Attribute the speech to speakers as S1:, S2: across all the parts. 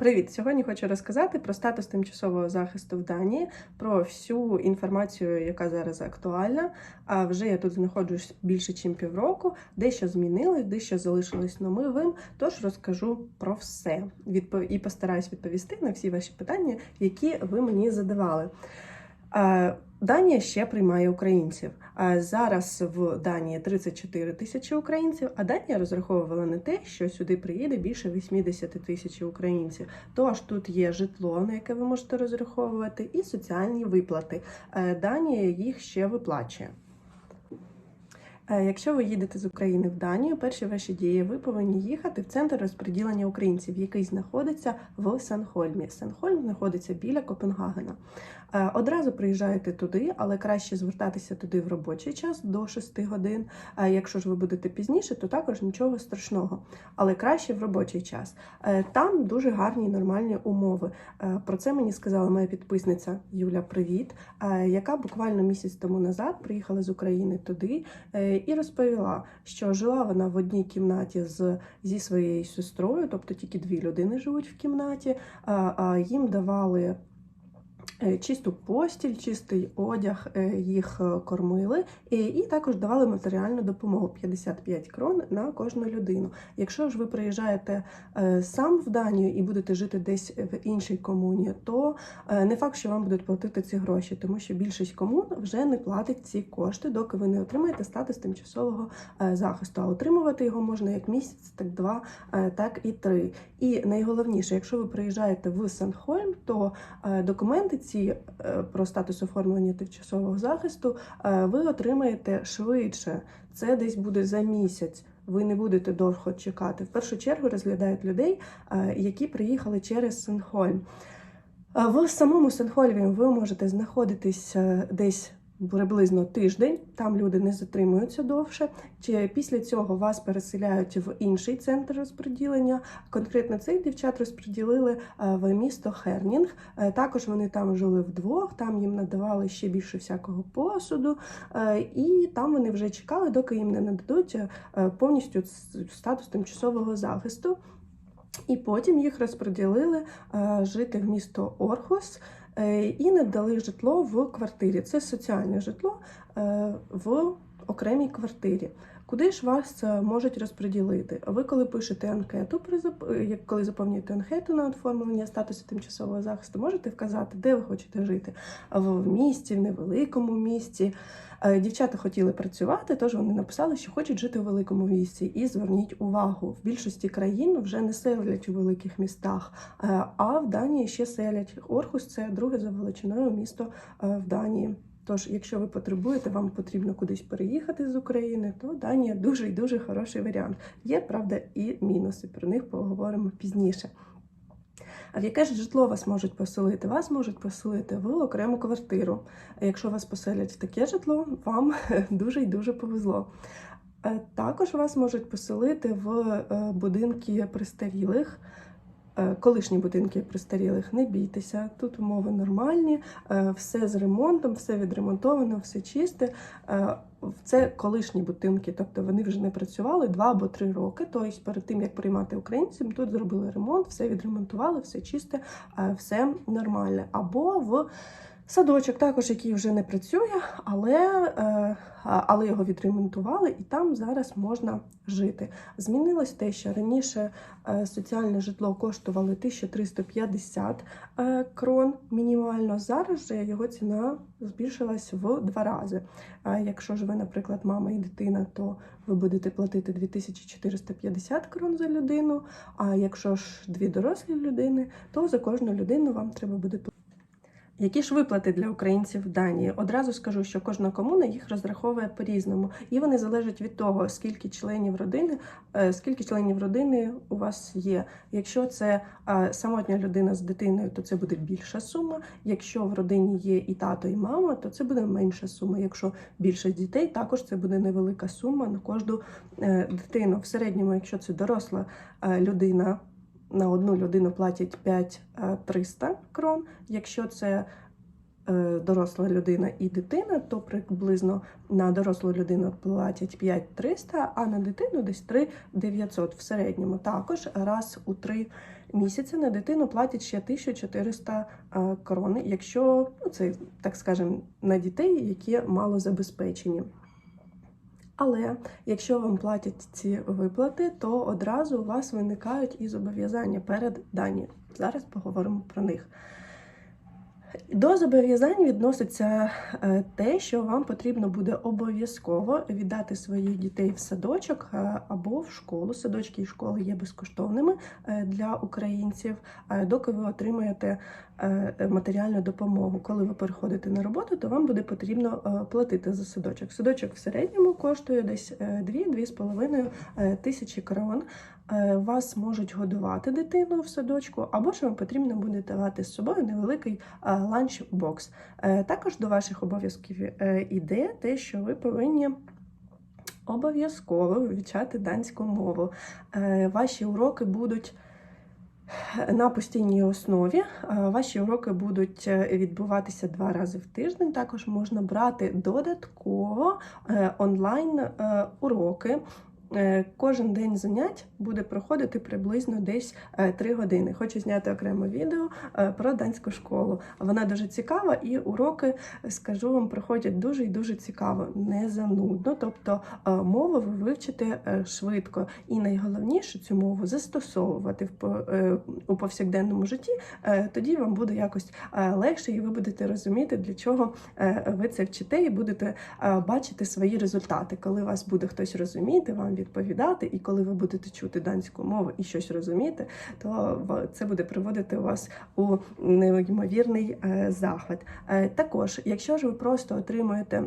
S1: Привіт! Сьогодні хочу розказати про статус тимчасового захисту в Данії, про всю інформацію, яка зараз актуальна. А вже я тут знаходжусь більше, ніж півроку, дещо змінилось, дещо залишилось новим. Тож розкажу про все і постараюсь відповісти на всі ваші питання, які ви мені задавали. Данія ще приймає українців. А Зараз в Данії 34 тисячі українців, а Данія розраховувала на те, що сюди приїде більше 80 тисяч українців. Тож тут є житло, на яке ви можете розраховувати, і соціальні виплати. Е, Данія їх ще виплачує. Е, Якщо ви їдете з України в Данію, перші ваші дії ви повинні їхати в центр розподілення українців, який знаходиться в Санхольмі. Санхольм знаходиться біля Копенгагена. Е, Одразу приїжджаєте туди, але краще звертатися туди в робочий час до 6 годин. Якщо ж ви будете пізніше, то також нічого страшного, але краще в робочий час. Е, Там дуже гарні нормальні умови. Про це мені сказала моя підписниця Юля. Привіт, яка буквально місяць тому назад приїхала з України туди і розповіла, що жила вона в одній кімнаті з, зі своєю сестрою, тобто тільки дві людини живуть в кімнаті, а, їм давали. Е, Чисту постіль, чистий одяг, е, їх е, кормили і, також давали матеріальну допомогу 55 крон на кожну людину. Якщо ж ви приїжджаєте сам в Данію і будете жити десь в іншій комуні, то не факт, що вам будуть платити ці гроші, тому що більшість комун вже не платить ці кошти, доки ви не отримаєте статус тимчасового захисту. А отримувати його можна як місяць, так два, так і три. І найголовніше, якщо ви приїжджаєте в Санхольм, то документи ці е, про статус оформлення тимчасового захисту е, ви отримаєте швидше. Це десь буде за місяць. Ви не будете довго чекати. В першу чергу розглядають людей, е, які приїхали через Сенхольм. В самому Сенхольмі ви можете знаходитись десь приблизно тиждень, там люди не затримуються довше. Чи після цього вас переселяють в інший центр розподілення? Конкретно цих дівчат розподілили е, в місто Хернінг. Е, Також вони там жили вдвох, там їм надавали ще більше всякого посуду, е, і там вони вже чекали, доки їм не нададуть повністю статус тимчасового захисту. І потім їх розподілили жити в місто Орхус е, не дали житло в квартирі. Це соціальне житло е, в окремій квартирі. Куди ж вас е, можуть розподілити? Ви коли пишете анкету, е, коли заповнюєте анкету на оформлення статусу тимчасового захисту, можете вказати, де ви хочете жити в місті, в невеликому місті. Е, Дівчата хотіли працювати, тож вони написали, що хочуть жити у великому місті. І зверніть увагу, в більшості країн вже не селять у великих містах, а в Данії ще селять. Орхус це друге за величиною місто в Данії. Тож, якщо ви потребуєте, вам потрібно кудись переїхати з України, то Данія дуже і дуже хороший варіант. Є, правда, і мінуси. Про них поговоримо пізніше. А в яке ж житло вас можуть поселити? Вас можуть поселити в окрему квартиру. А якщо вас поселять в таке житло, вам дуже і дуже повезло. Е, Також вас можуть поселити в е, будинки престарілих. Е, Колишні будинки престарілих, не бійтеся, тут умови нормальні, е, все з ремонтом, все відремонтовано, все чисте. Е, Це колишні будинки, тобто вони вже не працювали два або три роки. Тобто перед тим як приймати українців, тут зробили ремонт, все відремонтували, все чисте, все нормальне. Або в садочок, також який вже не працює, але, е, але його відремонтували, і там зараз можна жити. Змінилось те, що раніше е, соціальне житло коштувало 1350 е, крон мінімально. Зараз же його ціна збільшилась в два рази. Якщо ж ви, наприклад, мама і дитина, то ви будете платити 2450 крон за людину. А якщо ж дві дорослі людини, то за кожну людину вам треба буде платити. Які ж виплати для українців в Данії? Одразу скажу, що кожна комуна їх розраховує по-різному, і вони залежать від того, скільки членів родини, е, скільки членів родини у вас є. Якщо це самотня людина з дитиною, то це буде більша сума. Якщо в родині є і тато, і мама, то це буде менша сума. Якщо більше дітей, також це буде невелика сума на кожну е, дитину. В середньому, якщо це доросла е, людина. На одну людину платять 5300 крон. Якщо це е, доросла людина і дитина, то приблизно на дорослу людину платять 5300, а на дитину десь 3900 в середньому. Також раз у три місяця на дитину платять ще 1400 е, крон, якщо ну, це, так скажемо, на дітей, які мало забезпечені. Але якщо вам платять ці виплати, то одразу у вас виникають і зобов'язання перед Данією. Зараз поговоримо про них. До зобов'язань відноситься е, те, що вам потрібно буде обов'язково віддати своїх дітей в садочок е, або в школу. Садочки і школи є безкоштовними е, для українців, доки ви отримаєте матеріальну допомогу. Коли ви переходите на роботу, то вам буде потрібно платити за садочок. Садочок в середньому коштує десь е, 2-2,5 е, тисячі крон. Е, Вас можуть годувати дитину в садочку, або ж вам потрібно буде давати з собою невеликий е, ланчбокс. Е, Також до ваших обов'язків іде те, що ви повинні. Обов'язково вивчати данську мову. Ваші уроки будуть на постійній основі. Ваші уроки будуть відбуватися два рази в тиждень. Також можна брати додатково е, е. Е, Кожен день занять буде проходити приблизно десь 3 години. Хочу зняти окреме відео е, про данську школу. Вона дуже цікава, і уроки, скажу вам, проходять дуже і дуже цікаво, не занудно. Тобто е, мову ви вивчите е, швидко. І найголовніше цю мову застосовувати е, у повсякденному житті. Е, Тоді вам буде якось е, легше, і ви будете розуміти, для чого е, ви це вчите, і будете е, бачити свої результати, коли вас буде хтось розуміти, вам відповідати, і коли ви будете чути данську мову і щось розуміти, то це буде приводити вас у неймовірний е, захват. Е, Також, якщо ж ви просто отримуєте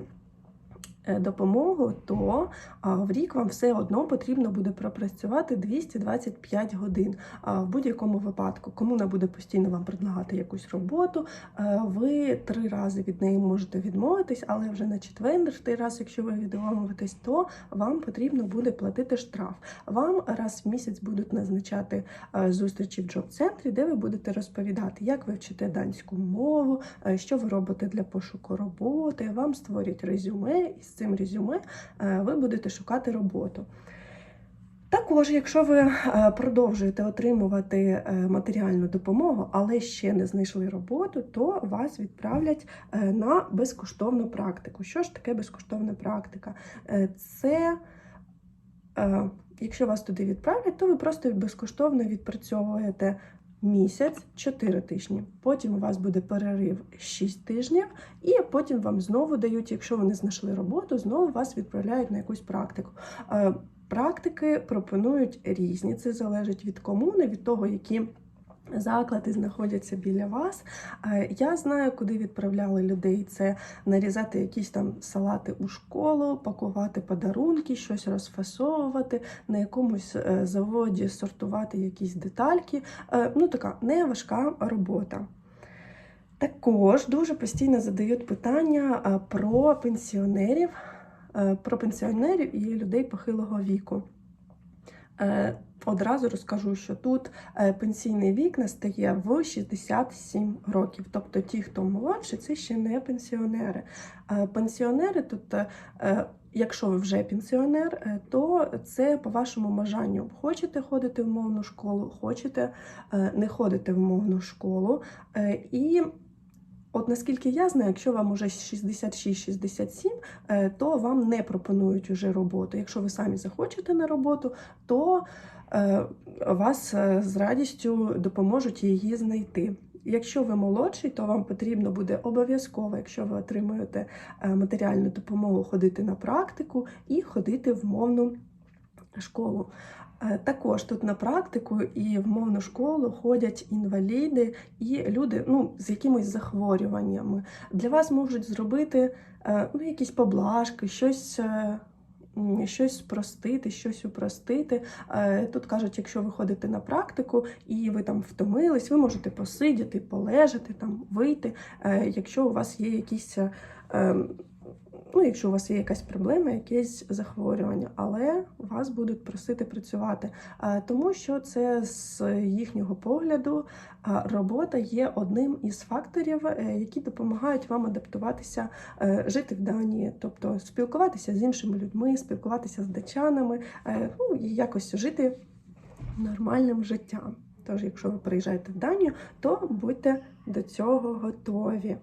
S1: допомогу, то в рік вам все одно потрібно буде пропрацювати 225 годин. В будь-якому випадку, кому не буде постійно вам предлагати якусь роботу, е, ви три рази від неї можете відмовитись, але вже на четвертий раз, якщо ви відмовитесь, то вам потрібно буде платити штраф. Вам раз в місяць будуть назначати е, зустрічі в джоб-центрі, де ви будете розповідати, як ви вчите данську мову, е, що ви робите для пошуку роботи. Вам створять резюме, і цим резюме е, ви будете шукати роботу. Також, якщо ви е, продовжуєте отримувати е, матеріальну допомогу, але ще не знайшли роботу, то вас відправлять на безкоштовну практику. Що ж таке безкоштовна практика? Це якщо вас туди відправлять, то ви просто безкоштовно відпрацьовуєте місяць 4 тижні. Потім у вас буде перерив 6 тижнів, і потім вам знову дають, якщо ви не знайшли роботу, знову вас відправляють на якусь практику. Е, Практики пропонують різні. Це залежить від комуни, від того, які заклади знаходяться біля вас. Я знаю, куди відправляли людей. Це нарізати якісь там салати у школу, пакувати подарунки, щось розфасовувати, на якомусь е, заводі сортувати якісь детальки. Е, Ну, така не важка робота. Також дуже постійно задають питання е, про пенсіонерів, про пенсіонерів і людей похилого віку. Одразу розкажу, що тут е, пенсійний вік настає в 67 років. Тобто ті, хто молодший, це ще не пенсіонери. Е, Пенсіонери тут, е, якщо ви вже пенсіонер, то це по вашому бажанню. Хочете ходити в мовну школу, хочете не ходити в мовну школу. І От наскільки я знаю, якщо вам уже 66-67, е, то вам не пропонують уже роботу. Якщо ви самі захочете на роботу, то вас е, з радістю допоможуть її знайти. Якщо ви молодший, то вам потрібно буде обов'язково, якщо ви отримуєте е, матеріальну допомогу, ходити на практику і ходити в мовну школу. Е, Також тут на практику і в мовну школу ходять інваліди і люди ну, з якимись захворюваннями. Для вас можуть зробити е, ну, якісь поблажки, щось. Щось спростити, щось упростити. Е, Тут кажуть, якщо ви ходите на практику і ви там втомились, ви можете посидіти, полежати, там вийти. Е, Якщо у вас є якісь е, ем, ну, якщо у вас є якась проблема, якесь захворювання, але вас будуть просити працювати, тому що це з їхнього погляду робота є одним із факторів, е, які допомагають вам адаптуватися, е, жити в Данії, тобто спілкуватися з іншими людьми, спілкуватися з датчанами, е, ну і якось жити нормальним життям. Тож, якщо ви приїжджаєте в Данію, то будьте до цього готові.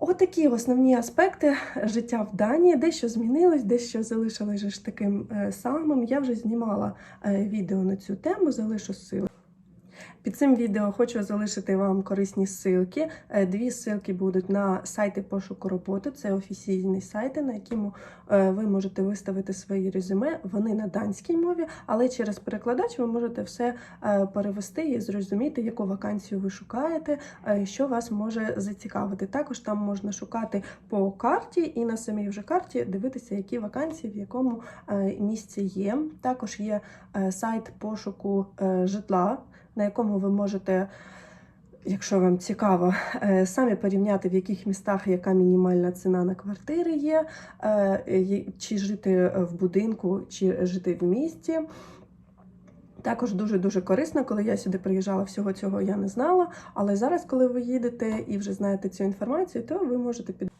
S1: Отакі основні аспекти життя в Данії. Дещо змінилось, дещо залишилось таким е, самим. Я вже знімала е, відео на цю тему, залишу ссылку. Під цим відео хочу залишити вам корисні ссылки. Е, Дві ссылки будуть на сайти пошуку роботи. Це офіційні сайти, на якому е, ви можете виставити свої резюме. Вони на данській мові, але через перекладач ви можете все е, перевести і зрозуміти, яку вакансію ви шукаєте, що вас може зацікавити. Також там можна шукати по карті і на самій вже карті дивитися, які вакансії в якому місці є. Також є сайт пошуку житла на якому ви можете, якщо вам цікаво, е, самі порівняти, в яких містах яка мінімальна ціна на квартири є, е, чи жити в будинку, чи жити в місті. Також дуже-дуже корисно, коли я сюди приїжджала, всього цього я не знала. Але зараз, коли ви їдете і вже знаєте цю інформацію, то ви можете під.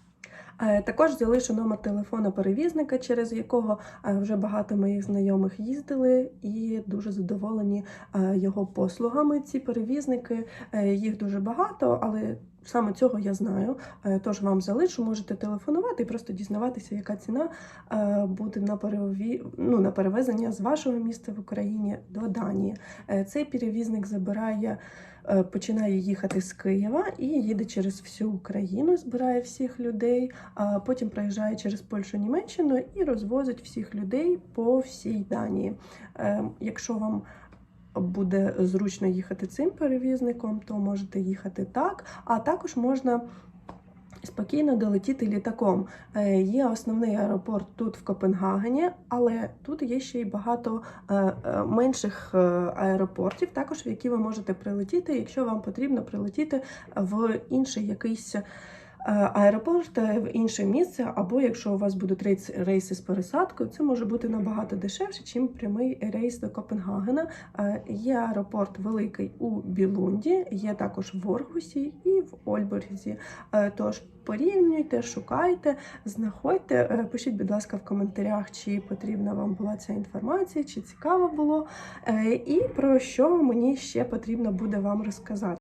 S1: Е, Також залишу номер телефона перевізника, через якого е, вже багато моїх знайомих їздили і дуже задоволені е, його послугами. Ці перевізники їх дуже багато, але саме цього я знаю. Е, Тож вам залишу, можете телефонувати і просто дізнаватися, яка ціна е, буде на переві... ну, на перевезення з вашого міста в Україні до Данії. Е, Цей перевізник забирає. Починає їхати з Києва і їде через всю Україну, збирає всіх людей, а потім проїжджає через Польщу, Німеччину і розвозить всіх людей по всій Данії. Якщо вам буде зручно їхати цим перевізником, то можете їхати так, а також можна. Спокійно долетіти літаком. Е, Є основний аеропорт тут в Копенгагені, але тут є ще й багато е, е, менших аеропортів, також в які ви можете прилетіти, якщо вам потрібно прилетіти в інший якийсь аеропорт, е, в інше місце, або якщо у вас будуть рейси з пересадкою, це може бути набагато дешевше, ніж прямий рейс до Копенгагена. Е, Є аеропорт великий у Білунді, є також в Оргусі і в Ольборзі. Е, Тож порівнюйте, шукайте, знаходьте. Е, Пишіть, будь ласка, в коментарях, чи потрібна вам була ця інформація, чи цікаво було, е, і про що мені ще потрібно буде вам розказати.